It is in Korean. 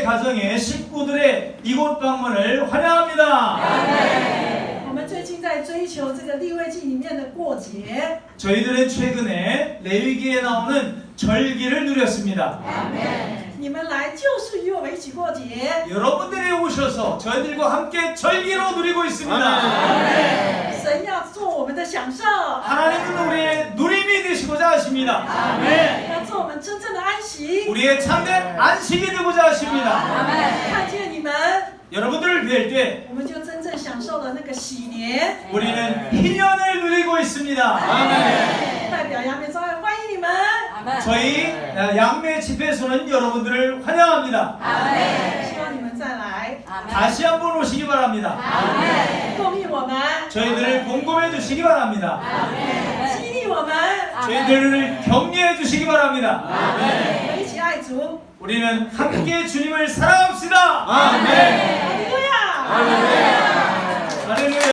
여러분의 가정의 식구들의 이곳 방문을 환영합니다. 我们最近在追求这个立位记里面的过节， 저희들은 최근에 레위기에 나오는 절기를 누렸습니다. 你们来就是与我们一起过节。 여러분들이 오셔서 저희들과 함께 절기로 누리고 있습니다. 神要做我们的享受， 하나님은 우리의 누림이 되시고자 하십니다. 要做我们 真正的安息。 우리의 참된 안식이 되고자 하십니다. 看见你们， 여러분들을 뵐 때 我们就真正享受了那个喜年。 우리는 희년을 누리고 있습니다. 代表杨梅教会欢迎你们， 저희 양매 집회소는 여러분들을 환영합니다. 希望你们再来 다시 한번 오시기 바랍니다. 供应我们， 저희들을 공급해 주시기 바랍니다. 激励我们， 저희들을 격려해 주시기 바랍니다. 박수. 우리는 함께 주님을 사랑합시다. 아멘. 아멘. 아멘.